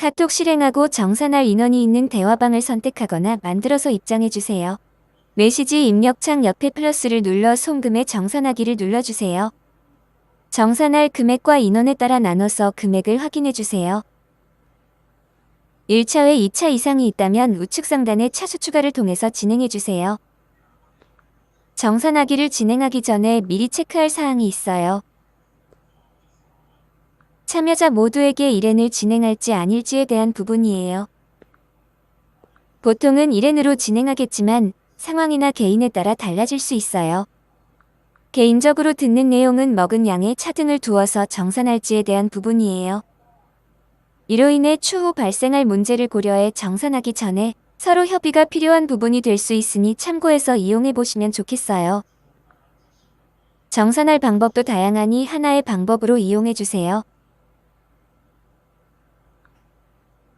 카톡 실행하고 정산할 인원이 있는 대화방을 선택하거나 만들어서 입장해주세요. 메시지 입력창 옆에 플러스를 눌러 송금에 정산하기를 눌러주세요. 정산할 금액과 인원에 따라 나눠서 금액을 확인해주세요. 1차 외 2차 이상이 있다면 우측 상단의 차수 추가를 통해서 진행해주세요. 정산하기를 진행하기 전에 미리 체크할 사항이 있어요. 참여자 모두에게 일행을 진행할지 아닐지에 대한 부분이에요. 보통은 일행으로 진행하겠지만 상황이나 개인에 따라 달라질 수 있어요. 개인적으로 듣는 내용은 먹은 양에 차등을 두어서 정산할지에 대한 부분이에요. 이로 인해 추후 발생할 문제를 고려해 정산하기 전에 서로 협의가 필요한 부분이 될 수 있으니 참고해서 이용해 보시면 좋겠어요. 정산할 방법도 다양하니 하나의 방법으로 이용해 주세요.